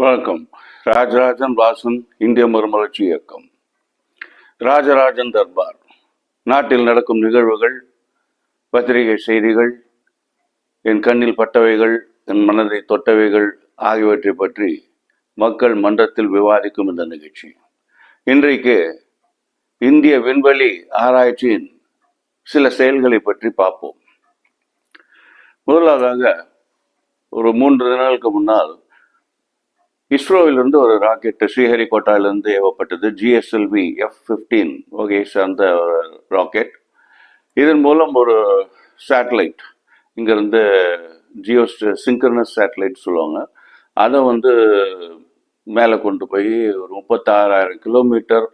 வணக்கம். ராஜராஜன் வாசன் இந்திய மறுமலர்ச்சி இயக்கம். ராஜராஜன் தர்பார். நாட்டில் நடக்கும் நிகழ்வுகள் பத்திரிகை செய்திகள் என் கண்ணில் பட்டவைகள் என் மனதை தொட்டவைகள் ஆகியவற்றை பற்றி மக்கள் மன்றத்தில் விவாதிக்கும் இந்த நிகழ்ச்சி. இன்றைக்கு இந்திய விண்வெளி ஆராய்ச்சியின் சில செயல்களை பற்றி பார்ப்போம். முதலாவதாக ஒரு மூன்று தினங்களுக்கு முன்னால் இஸ்ரோவிலிருந்து ஒரு ராக்கெட் ஸ்ரீஹரிகோட்டாவிலிருந்து ஏவப்பட்டது ஜிஎஸ்எல்வி எஃப் ஃபிஃப்டீன் வகையை சார்ந்த ராக்கெட். இதன் மூலம் ஒரு சேட்டலைட் இங்கேருந்து ஜியோ சிங்க்ரனஸ் சேட்டலைட் சொல்லுவாங்க. அதை வந்து மேலே கொண்டு போய் ஒரு முப்பத்தாறாயிரம் கிலோமீட்டர்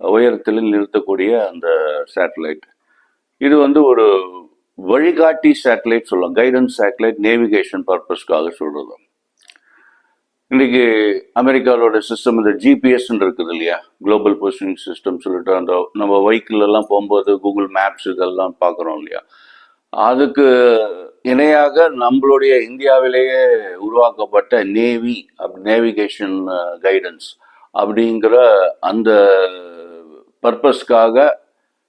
உயரத்தில் நிறுத்தக்கூடிய அந்த சேட்டலைட் இது வந்து ஒரு வழிகாட்டி சேட்டலைட் சொல்லலாம் கைடன்ஸ் சேட்டலைட் நேவிகேஷன் பர்பஸ்க்காக சொல்கிறது இன்னைக்கு அமெரிக்காவோட சிஸ்டம் இந்த ஜிபிஎஸ்ன்னு இருக்குது இல்லையா? குளோபல் பொசிஷனிங் சிஸ்டம் சொல்லிட்டு அந்த நம்ம வெஹிக்கிள்லாம் போகும்போது கூகுள் மேப்ஸ் இதெல்லாம் பார்க்குறோம் இல்லையா? அதுக்கு இணையாக நம்மளுடைய இந்தியாவிலேயே உருவாக்கப்பட்ட நேவி அப் நேவிகேஷன் கைடன்ஸ் அப்படிங்கிற அந்த பர்பஸ்க்காக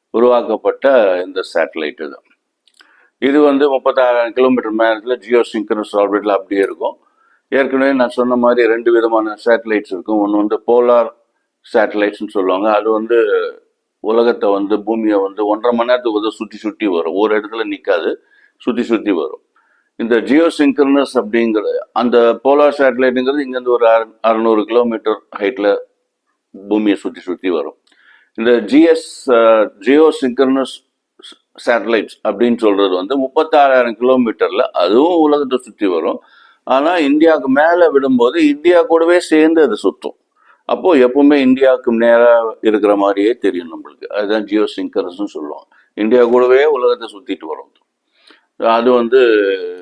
உருவாக்கப்பட்ட இந்த சேட்டலைட் இது. இது வந்து முப்பத்தாயிரம் கிலோமீட்டர் மேலத்தில் ஜியோ சிங்கனஸ் ஆர்பிட்டில் அப்படியே இருக்கும். ஏற்கனவே நான் சொன்ன மாதிரி ரெண்டு விதமான சேட்டலைட்ஸ் இருக்கும். ஒன்று வந்து போலார் சேட்டலைட்ஸ்னு சொல்லுவாங்க. அது வந்து உலகத்தை வந்து பூமியை வந்து ஒன்றரை மணி நேரத்துக்கு வந்து சுற்றி சுற்றி வரும். ஒரு இடத்துல நிற்காது சுற்றி சுற்றி வரும். இந்த ஜியோ சிங்க்ரனஸ் அப்படிங்கிற அந்த போலார் சேட்டலைட்டுங்கிறது இங்கேருந்து ஒரு அற அறநூறு கிலோமீட்டர் ஹைட்டில் பூமியை சுற்றி சுற்றி வரும். இந்த ஜிஎஸ் ஜியோ சிங்கர்னஸ் சேட்டலைட்ஸ் அப்படின்னு சொல்கிறது வந்து முப்பத்தாறாயிரம் கிலோமீட்டரில் அதுவும் உலகத்தை சுற்றி வரும். ஆனால் இந்தியாவுக்கு மேலே விடும்போது இந்தியா கூடவே சேர்ந்து அது சுற்றும் அப்போது எப்பவுமே இந்தியாவுக்கு நேராக இருக்கிற மாதிரியே தெரியும் நம்மளுக்கு. அதுதான் ஜியோ சிங்கர்ஸ்னு சொல்லுவாங்க. இந்தியா கூடவே உலகத்தை சுற்றிட்டு வரும். அது வந்து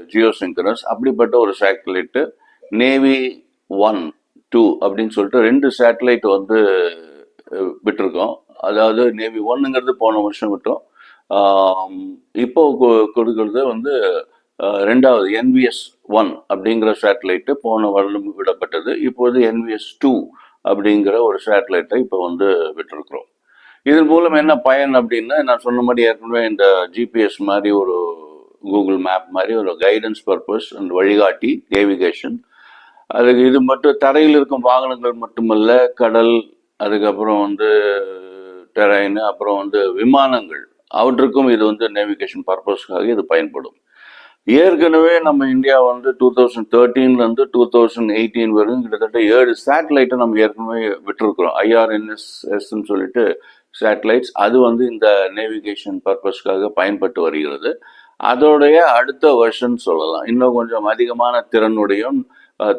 ஜியோ சிங்கரஸ் அப்படிப்பட்ட ஒரு சேட்டலைட்டு நேவி ஒன் டூ அப்படின்னு சொல்லிட்டு ரெண்டு சேட்டலைட் வந்து விட்டுருக்கோம். அதாவது நேவி ஒன்னுங்கிறது போன வருஷம் விட்டோம். இப்போ கொ- கொடுக்கறது வந்து ரெண்டாவது என்விஎஸ் ஒன் அப்படிங்கிற சேட்டலைட்டு போன வருடம் விடப்பட்டது. இப்போது என்விஎஸ் டூ அப்படிங்கிற ஒரு சேட்டலைட்டை இப்போ வந்து விட்டிருக்கிறோம். இதன் மூலம் என்ன பயன் அப்படின்னா நான் சொன்ன மாதிரி ஏற்கனவே இந்த ஜிபிஎஸ் மாதிரி ஒரு கூகுள் மேப் மாதிரி ஒரு கைடன்ஸ் பர்பஸ் அண்ட் வழிகாட்டி நேவிகேஷன் அதுக்கு இது மட்டும் தரையில் இருக்கும் வாகனங்கள் மட்டுமல்ல கடல் அதுக்கப்புறம் வந்து டெரைன் அப்புறம் வந்து விமானங்கள். அவற்றுக்கும் இது வந்து நேவிகேஷன் பர்பஸ்க்காக இது பயன்படும். ஏற்கனவே நம்ம இந்தியா வந்து டூ தௌசண்ட் தேர்ட்டீன்லேருந்து டூ தௌசண்ட் எயிட்டீன் வரைக்கும் கிட்டத்தட்ட ஏழு சேட்டலைட்டை நம்ம ஏற்கனவே விட்டுருக்குறோம். ஐஆர்என்எஸ்எஸ்ன்னு சொல்லிட்டு சேட்டலைட்ஸ் அது வந்து இந்த நேவிகேஷன் பர்பஸ்க்காக பயன்பட்டு வருகிறது. அதோடைய அடுத்த வருஷன் சொல்லலாம். இன்னும் கொஞ்சம் அதிகமான திறனுடையும்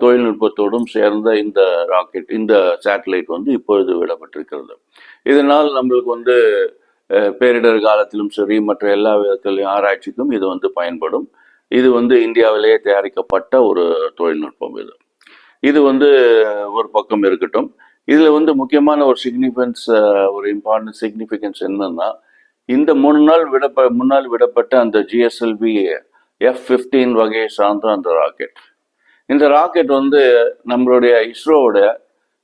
தொழில்நுட்பத்தோடும் சேர்ந்த இந்த ராக்கெட் இந்த சேட்டலைட் வந்து இப்பொழுது விடப்பட்டிருக்கிறது. இதனால் நம்மளுக்கு வந்து பேரிடர் காலத்திலும் சரி மற்ற எல்லா விதத்திலையும் ஆராய்ச்சிக்கும் இது வந்து பயன்படும். இது வந்து இந்தியாவிலேயே தயாரிக்கப்பட்ட ஒரு தொழில்நுட்பம் இது. இது வந்து ஒரு பக்கம் இருக்கட்டும். இதில் வந்து முக்கியமான ஒரு சிக்னிஃபிகன்ஸ் ஒரு இம்பார்ட்டன்ட் சிக்னிஃபிகன்ஸ் என்னன்னா இந்த மூணு நாள் விடப்ப முன்னால் விடப்பட்ட அந்த ஜிஎஸ்எல்வி எஃப் ஃபிஃப்டீன் வகையை சார்ந்த அந்த ராக்கெட். இந்த ராக்கெட் வந்து நம்மளுடைய இஸ்ரோவோட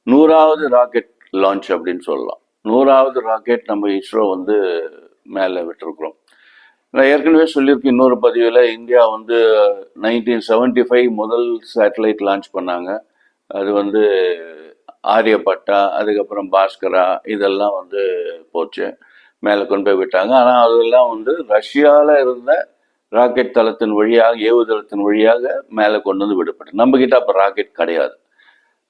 நூறாவது ராக்கெட் லான்ச் அப்படின்னு சொல்லலாம். நூறாவது ராக்கெட் நம்ம இஸ்ரோ வந்து மேலே விட்டுருக்குறோம். நான் ஏற்கனவே சொல்லியிருக்கேன் இன்னொரு பதிவில் இந்தியா வந்து நைன்டீன் செவன்டி ஃபைவ் முதல் சேட்டலைட் லான்ச் பண்ணாங்க. அது வந்து ஆரியப்பட்டா அதுக்கப்புறம் பாஸ்கரா இதெல்லாம் வந்து போச்சு. மேலே கொண்டு போய் விட்டாங்க. ஆனால் அதெல்லாம் வந்து ரஷ்யாவில் இருந்த ராக்கெட் தளத்தின் வழியாக ஏவுதளத்தின் வழியாக மேலே கொண்டு வந்து விடப்பட்டது. நம்மக்கிட்ட அப்போ ராக்கெட் கிடையாது.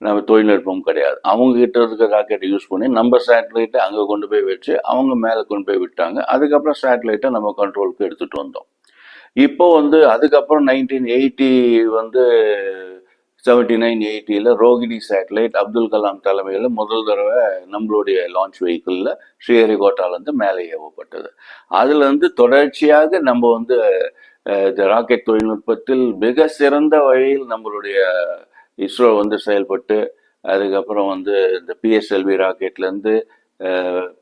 நம்ம தொழில்நுட்பம் கிடையாது. அவங்க கிட்ட இருக்க ராக்கெட்டை யூஸ் பண்ணி நம்ம சேட்டலைட்டை அங்கே கொண்டு போய் வச்சு அவங்க மேலே கொண்டு போய் விட்டாங்க. அதுக்கப்புறம் சேட்டலைட்டை நம்ம கண்ட்ரோலுக்கு எடுத்துகிட்டு வந்தோம். இப்போ வந்து அதுக்கப்புறம் நைன்டீன் எயிட்டி வந்து செவன்டி நைன் எயிட்டியில் ரோகிணி சேட்டலைட் அப்துல் கலாம் தலைமையில் முதல் தடவை நம்மளுடைய லான்ச் வெஹிக்கிளில் ஸ்ரீஹரிகோட்டாலேருந்து மேலே ஏவப்பட்டது. அதுலேருந்து தொடர்ச்சியாக நம்ம வந்து இந்த ராக்கெட் தொழில்நுட்பத்தில் மிக சிறந்த வழியில் நம்மளுடைய இஸ்ரோ வந்து செயல்பட்டு அதுக்கப்புறம் வந்து இந்த பிஎஸ்எல்வி ராக்கெட்லேருந்து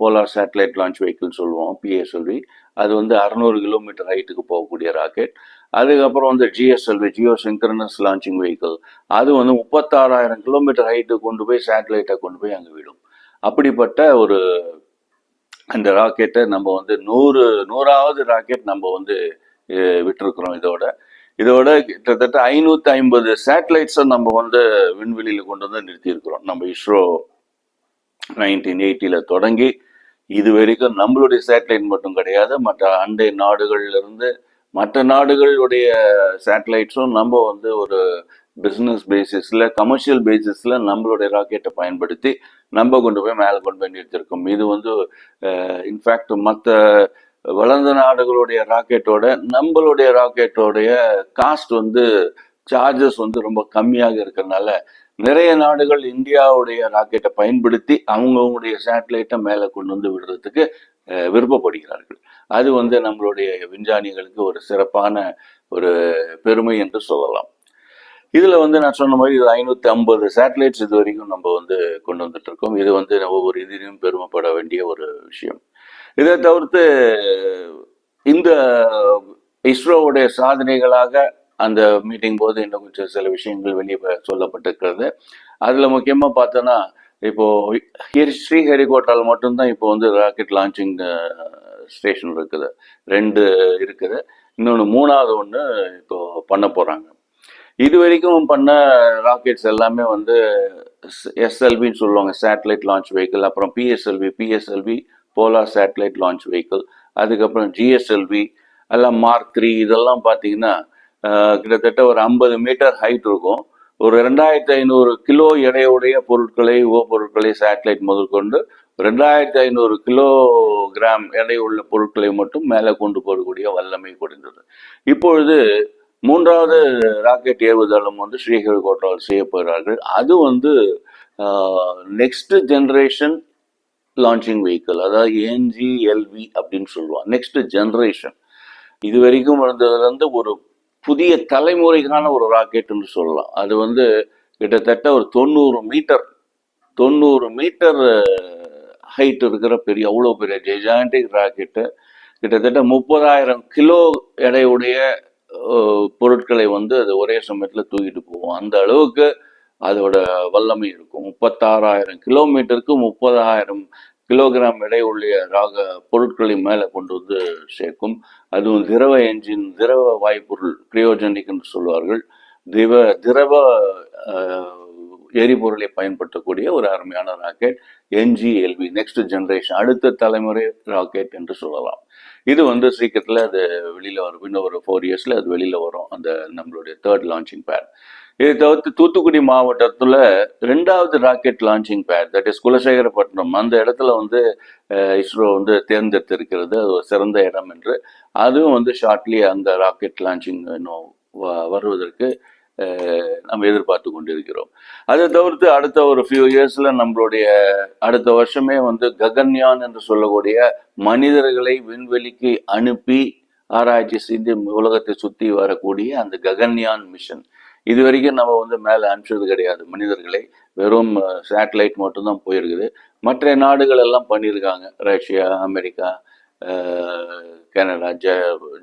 போலார் சேட்டலைட் லான்ச் வெஹிக்கிள் சொல்லுவோம் பிஎஸ்எல்வி அது வந்து அறநூறு கிலோமீட்டர் ஹைட்டுக்கு போகக்கூடிய ராக்கெட். அதுக்கப்புறம் வந்து GSLV geosynchronous launching vehicle அது வந்து முப்பத்தாறாயிரம் கிலோமீட்டர் ஹைட்டு கொண்டு போய் சேட்டலைட்டை கொண்டு போய் அங்கே விடும். அப்படிப்பட்ட ஒரு அந்த ராக்கெட்டை நம்ம வந்து நூறு நூறாவது ராக்கெட் நம்ம வந்து விட்டுருக்குறோம் இதோட. இதோட கிட்டத்தட்ட ஐநூற்றி ஐம்பது சேட்டலைட்ஸை நம்ம வந்து விண்வெளியில் கொண்டு வந்து நிறுத்தியிருக்கிறோம். நம்ம இஸ்ரோ நைன்டீன் எயிட்டியில் தொடங்கி இது வரைக்கும் நம்மளுடைய சேட்டலைட் மட்டும் கிடையாது மற்ற அண்டை நாடுகள்ல இருந்து மற்ற நாடுகளுடைய சேட்டலைட்ஸும் நம்ம வந்து ஒரு பிஸ்னஸ் பேசிஸில் கமர்ஷியல் பேசிஸில் நம்மளுடைய ராக்கெட்டை பயன்படுத்தி நம்ம கொண்டு போய் மேலே கொண்டு போய் நிறுத்திருக்கோம் இது வந்து இன்ஃபேக்ட் மற்ற வளர்ந்த நாடுகளுடைய ராக்கெட்டோட நம்மளுடைய ராக்கெட்டோடைய காஸ்ட் வந்து சார்ஜஸ் வந்து ரொம்ப கம்மியாக இருக்கிறதுனால நிறைய நாடுகள் இந்தியாவுடைய ராக்கெட்டை பயன்படுத்தி அவங்கவுங்களுடைய சேட்டலைட்டை மேலே கொண்டு வந்து விடுறதுக்கு விருப்பப்படுகிறார்கள். அது வந்து நம்மளுடைய விஞ்ஞானிகளுக்கு ஒரு சிறப்பான ஒரு பெருமை என்று சொல்லலாம். இதில் வந்து நான் சொன்ன மாதிரி இது ஐநூற்றி ஐம்பது சேட்டலைட்ஸ் இது வரைக்கும் நம்ம வந்து கொண்டு வந்துட்டு இருக்கோம். இது வந்து ஒவ்வொரு இதிலையும் பெருமைப்பட வேண்டிய ஒரு விஷயம். இதை தவிர்த்து இந்த இஸ்ரோவுடைய சாதனைகளாக அந்த மீட்டிங் போது இன்னும் கொஞ்சம் சில விஷயங்கள் வெளியே சொல்லப்பட்டிருக்கிறது. அதில் முக்கியமாக பார்த்தோன்னா இப்போ ஸ்ரீஹரிகோட்டால் மட்டும்தான் இப்போ வந்து ராக்கெட் லான்ச்சிங் ஸ்டேஷன் இருக்குது. ரெண்டு இருக்குது. இன்னொன்று மூணாவது ஒன்று இப்போ பண்ண போகிறாங்க இது வரைக்கும் பண்ண ராக்கெட்ஸ் எல்லாமே வந்து எஸ்எல்வின்னு சொல்லுவாங்க. சேட்டலைட் லான்ச் வெஹிக்கிள் அப்புறம் PSLV PSLV polar satellite launch vehicle அதுக்கப்புறம் ஜிஎஸ்எல்வி எல்லாம் மார்க் த்ரீ இதெல்லாம் பார்த்தீங்கன்னா கிட்டத்தட்ட ஒரு ஐம்பது மீட்டர் ஹைட் இருக்கும். ஒரு ரெண்டாயிரத்தி ஐநூறு கிலோ எடையுடைய பொருட்களை உப பொருட்களை சேட்டலைட் முதற்கொண்டு ரெண்டாயிரத்தி ஐநூறு கிலோ கிராம் எடை உள்ள பொருட்களை மட்டும் மேலே கொண்டு போகக்கூடிய வல்லமை குறைந்தது. இப்பொழுது மூன்றாவது ராக்கெட் ஏவுதளம் வந்து ஸ்ரீஹரிகோட்டாவில் செய்யப்படுகிறார்கள் அது வந்து நெக்ஸ்ட் ஜென்ரேஷன் லான்ச்சிங் வெஹிக்கிள் அதாவது ஏன்ஜிஎல்வி அப்படின்னு சொல்லுவாங்க. நெக்ஸ்ட் ஜென்ரேஷன் இது வரைக்கும் வந்ததுலேருந்து ஒரு புதிய தலைமுறைக்கான ஒரு ராக்கெட்டுன்னு சொல்லலாம். அது வந்து கிட்டத்தட்ட ஒரு தொண்ணூறு மீட்டர் தொண்ணூறு மீட்டர் ஹைட் இருக்கிற பெரிய அவ்வளோ பெரிய ஜெஜாண்டிக் ராக்கெட்டு கிட்டத்தட்ட முப்பதாயிரம் கிலோ எடையுடைய பொருட்களை வந்து அது ஒரே சமயத்தில் தூக்கிட்டு போகும். அந்த அளவுக்கு அதோட வல்லமை இருக்கும். முப்பத்தாறாயிரம் கிலோமீட்டருக்கு முப்பதாயிரம் கிலோகிராம் எடை உள்ள ராக பொருட்களை மேலே கொண்டு வந்து சேர்க்கும். அதுவும் திரவ என்ஜின் திரவ வாய்ப்பொருள் கிரியோஜெனிக் என்று சொல்வார்கள். திவ திரவ எரிபொருளை பயன்படுத்தக்கூடிய ஒரு அருமையான ராக்கெட் என்ஜிஎல்வி நெக்ஸ்ட் ஜென்ரேஷன் அடுத்த தலைமுறை ராக்கெட் என்று சொல்லலாம். இது வந்து சீக்கிரத்தில் அது வெளியில் வரும். இன்னும் ஒரு ஃபோர் இயர்ஸில் அது வெளியில் வரும். அந்த நம்மளுடைய தேர்ட் லான்ச்சிங் பேட் இதை தவிர்த்து தூத்துக்குடி மாவட்டத்தில் ரெண்டாவது rocket launching pad that is Kulasekarapattinam. அந்த இடத்துல வந்து இஸ்ரோ வந்து தேர்ந்தெடுத்திருக்கிறது. அது ஒரு சிறந்த இடம் என்று. அதுவும் வந்து ஷார்ட்லி அந்த ராக்கெட் லான்ச்சிங் இன்னும் வ- வருவதற்கு நம்ம எதிர்பார்த்து கொண்டிருக்கிறோம். அதை தவிர்த்து அடுத்த ஒரு ஃபியூ இயர்ஸில் நம்மளுடைய அடுத்த வருஷமே வந்து ககன்யான் என்று சொல்லக்கூடிய மனிதர்களை விண்வெளிக்கு அனுப்பி ஆராய்ச்சி செய்து உலகத்தை சுற்றி வரக்கூடிய அந்த ககன்யான் மிஷன் இது வரைக்கும் நம்ம வந்து மேலே அனுப்பிச்சது கிடையாது. மனிதர்களை வெறும் சேட்டலைட் மட்டும்தான் போயிருக்குது. மற்ற நாடுகள் எல்லாம் பண்ணியிருக்காங்க. ரஷ்யா அமெரிக்கா கனடா ஜ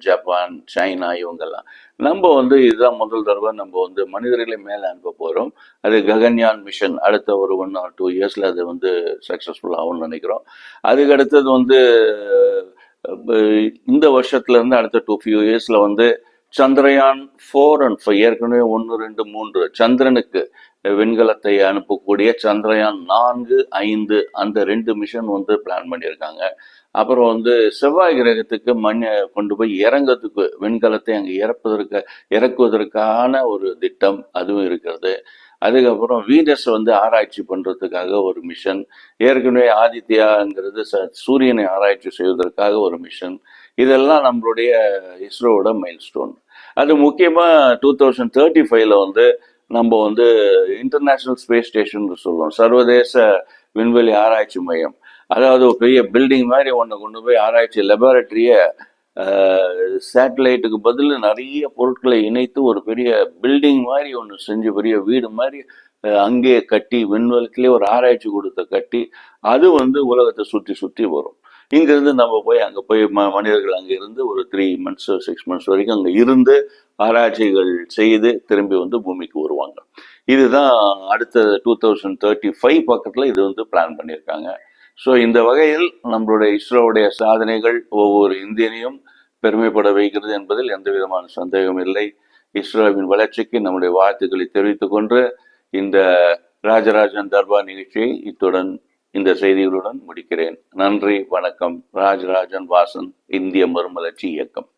ஜப்பான் சைனா இவங்கெல்லாம். நம்ம வந்து இதுதான் முதல் தடவை நம்ம வந்து மனிதர்களை மேலே அனுப்ப போகிறோம் அது ககன்யான் மிஷன். அடுத்த ஒரு ஒன் ஆர் டூ இயர்ஸில் அது வந்து சக்ஸஸ்ஃபுல் ஆகும்னு நினைக்கிறோம். அதுக்கு அடுத்தது வந்து இந்த வருஷத்துலேருந்து அடுத்த டூ ஃபியூ இயர்ஸில் வந்து சந்திரயான் ஃபோர் அண்ட் ஃபைவ் ஏற்கனவே ஒன்று ரெண்டு மூன்று. சந்திரனுக்கு விண்கலத்தை அனுப்பக்கூடிய சந்திரயான் நான்கு ஐந்து அந்த ரெண்டு மிஷன் வந்து பிளான் பண்ணியிருக்காங்க. அப்புறம் வந்து செவ்வாய் கிரகத்துக்கு மண் கொண்டு போய் இறங்கிறதுக்கு விண்கலத்தை அங்கே இறப்பதற்கு இறக்குவதற்கான ஒரு திட்டம் அதுவும் இருக்கிறது. அதுக்கப்புறம் வீனஸ் வந்து ஆராய்ச்சி பண்ணுறதுக்காக ஒரு மிஷன் ஏற்கனவே ஆதித்யாங்கிறது ச சூரியனை ஆராய்ச்சி செய்வதற்காக ஒரு மிஷன் இதெல்லாம் நம்மளுடைய இஸ்ரோவோட மைல்ஸ்டோன் அது முக்கியமாக டூ தௌசண்ட் தேர்ட்டி ஃபைவ்ல வந்து நம்ம வந்து இன்டர்நேஷ்னல் ஸ்பேஸ் ஸ்டேஷன் சொல்லுவோம் சர்வதேச விண்வெளி ஆராய்ச்சி மையம். அதாவது ஒரு பெரிய பில்டிங் மாதிரி ஒன்று கொண்டு போய் ஆராய்ச்சி லெபார்டரியை சேட்டலைட்டுக்கு பதில் நிறைய பொருட்களை இணைத்து ஒரு பெரிய பில்டிங் மாதிரி ஒன்று செஞ்சு பெரிய வீடு மாதிரி அங்கேயே கட்டி விண்வெளத்திலே ஒரு ஆராய்ச்சி கொடுத்த கட்டி அது வந்து உலகத்தை சுற்றி சுற்றி வரும். இங்கிருந்து நம்ம போய் அங்கே போய் ம மனிதர்கள் அங்கே இருந்து ஒரு த்ரீ மந்த்ஸ் சிக்ஸ் மந்த்ஸ் வரைக்கும் அங்கே இருந்து ஆராய்ச்சிகள் செய்து திரும்பி வந்து பூமிக்கு வருவாங்க. இதுதான் அடுத்த டூ தௌசண்ட் தேர்ட்டி ஃபைவ் பக்கத்தில் இது வந்து பிளான் பண்ணியிருக்காங்க. ஸோ இந்த வகையில் நம்மளுடைய இஸ்ரோவுடைய சாதனைகள் ஒவ்வொரு இந்தியனையும் பெருமைப்பட வைக்கிறது என்பதில் எந்த விதமான சந்தேகம் இல்லை. இஸ்ரோவின் வளர்ச்சிக்கு நம்முடைய வாழ்த்துக்களை தெரிவித்துக் கொண்டு இந்த ராஜராஜன் தர்பார் நிகழ்ச்சியை இத்துடன் இந்த செய்திகளுடன் முடிக்கிறேன். நன்றி வணக்கம். ராஜராஜன் வாசன் இந்திய மறுமலர்ச்சி இயக்கம்.